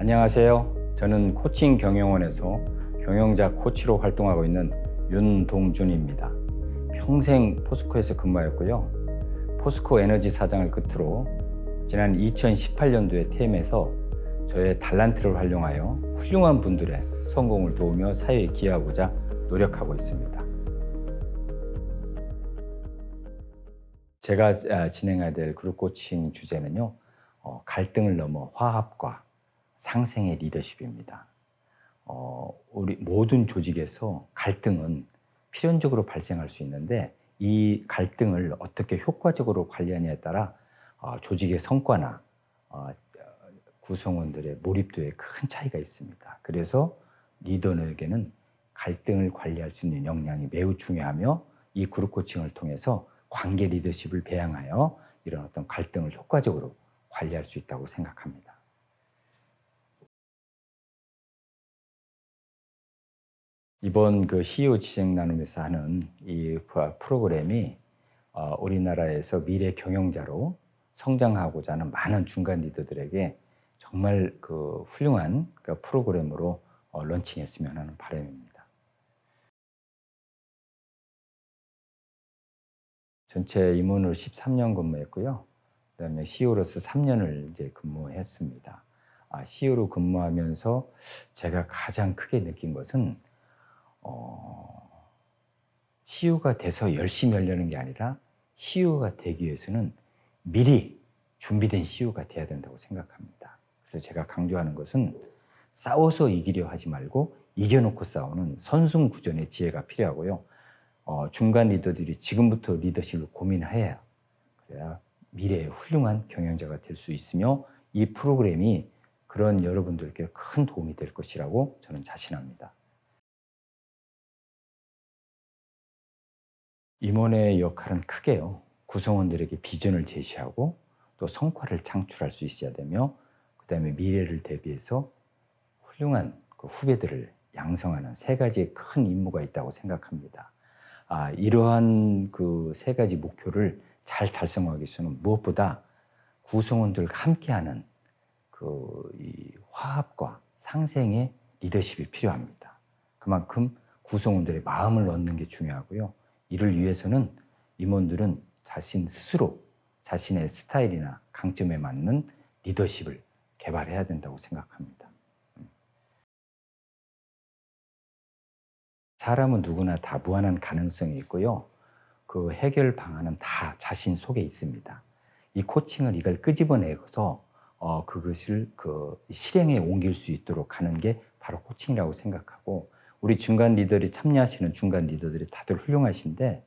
안녕하세요. 저는 코칭 경영원에서 경영자 코치로 활동하고 있는 윤동준입니다. 평생 포스코에서 근무하였고요. 포스코 에너지 사장을 끝으로 지난 2018년도에 퇴임해서 저의 달란트를 활용하여 훌륭한 분들의 성공을 도우며 사회에 기여하고자 노력하고 있습니다. 제가 아, 진행해야 될 그룹 코칭 주제는요, 어, 갈등을 넘어 화합과 상생의 리더십입니다. 어, 우리 모든 조직에서 갈등은 필연적으로 발생할 수 있는데 이 갈등을 어떻게 효과적으로 관리하냐에 따라 어, 조직의 성과나 어, 구성원들의 몰입도에 큰 차이가 있습니다. 그래서 리더에게는 갈등을 관리할 수 있는 역량이 매우 중요하며 이 그룹 코칭을 통해서 관계 리더십을 배양하여 이런 어떤 갈등을 효과적으로 관리할 수 있다고 생각합니다. 이번 그 CEO 지정 나눔에서 하는 이 프로그램이 어, 우리나라에서 미래 경영자로 성장하고자 하는 많은 중간 리더들에게 정말 그 훌륭한 그 프로그램으로 어, 런칭했으면 하는 바람입니다. 전체 임원으로 13년 근무했고요. 그다음에 CEO로서 3년을 이제 근무했습니다. 아, CEO로 근무하면서 제가 가장 크게 느낀 것은 어, CEO가 돼서 열심히 하려는 게 아니라 CEO가 되기 위해서는 미리 준비된 CEO가 돼야 된다고 생각합니다. 그래서 제가 강조하는 것은 싸워서 이기려 하지 말고 이겨놓고 싸우는 선순구전의 지혜가 필요하고요. 어, 중간 리더들이 지금부터 리더십을 고민해야 그래야 미래의 훌륭한 경영자가 될 수 있으며 이 프로그램이 그런 여러분들께 큰 도움이 될 것이라고 저는 자신합니다. 임원의 역할은 크게요. 구성원들에게 비전을 제시하고 또 성과를 창출할 수 있어야 되며 그다음에 미래를 대비해서 훌륭한 그 후배들을 양성하는 세 가지의 큰 임무가 있다고 생각합니다. 아, 이러한 그 세 가지 목표를 잘 달성하기 위해서는 무엇보다 구성원들과 함께하는 그이 화합과 상생의 리더십이 필요합니다. 그만큼 구성원들의 마음을 얻는 게 중요하고요. 이를 위해서는 임원들은 자신 스스로 자신의 스타일이나 강점에 맞는 리더십을 개발해야 된다고 생각합니다. 사람은 누구나 다 무한한 가능성이 있고요. 그 해결 방안은 다 자신 속에 있습니다. 이 코칭을 이걸 끄집어내서 어, 그것을 그 실행에 옮길 수 있도록 하는 게 바로 코칭이라고 생각하고 우리 중간 리더들이 참여하시는 중간 리더들이 다들 훌륭하신데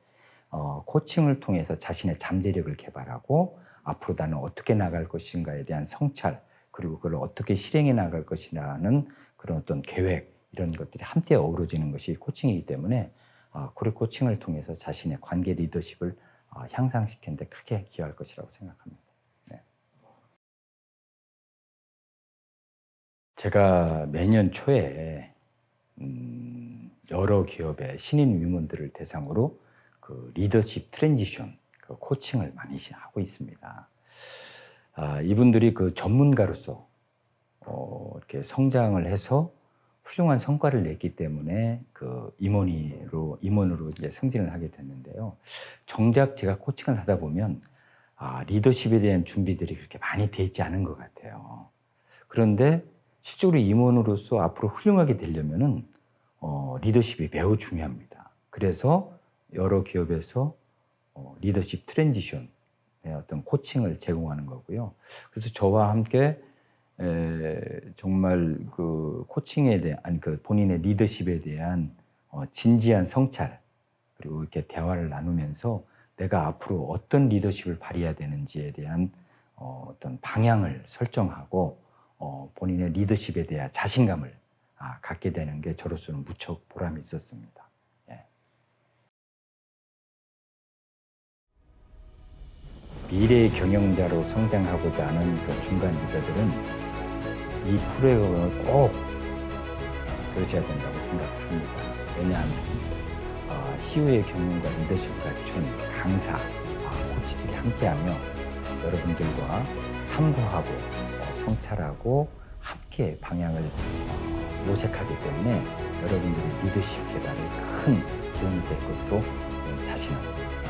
어, 코칭을 통해서 자신의 잠재력을 개발하고 앞으로 나는 어떻게 나갈 것인가에 대한 성찰 그리고 그걸 어떻게 실행해 나갈 것이라는 그런 어떤 계획 이런 것들이 함께 어우러지는 것이 코칭이기 때문에 어, 그룹 코칭을 통해서 자신의 관계 리더십을 어, 향상시키는 데 크게 기여할 것이라고 생각합니다. 네. 제가 매년 초에 음, 여러 기업의 신인 위문들을 대상으로 그 리더십 트랜지션 그 코칭을 많이 하고 있습니다. 아, 이분들이 그 전문가로서 어, 이렇게 성장을 해서 훌륭한 성과를 냈기 때문에 그 임원으로 임원으로 이제 승진을 하게 됐는데요. 정작 제가 코칭을 하다 보면 아, 리더십에 대한 준비들이 그렇게 많이 돼 있지 않은 것 같아요. 그런데 실제로 임원으로서 앞으로 훌륭하게 되려면은 어, 리더십이 매우 중요합니다. 그래서 여러 기업에서 어, 리더십 트랜지션의 어떤 코칭을 제공하는 거고요. 그래서 저와 함께 에, 정말 그 코칭에 대한 아니 그 본인의 리더십에 대한 어, 진지한 성찰 그리고 이렇게 대화를 나누면서 내가 앞으로 어떤 리더십을 발휘해야 되는지에 대한 어, 어떤 방향을 설정하고 어, 본인의 리더십에 대한 자신감을 아, 갖게 되는 게 저로서는 무척 보람이 있었습니다. 예. 미래의 경영자로 성장하고자 하는 그 중간 리더들은 이 프로그램을 꼭 들으셔야 된다고 생각합니다. 왜냐하면 어, 시우의 경영과 리더십을 갖춘 강사, 어, 코치들이 함께하며 여러분들과 탐구하고 어, 성찰하고 함께 방향을 어, 모색하기 때문에 여러분들의 리더십 개발에 큰 도움이 될 것으로 어, 자신합니다.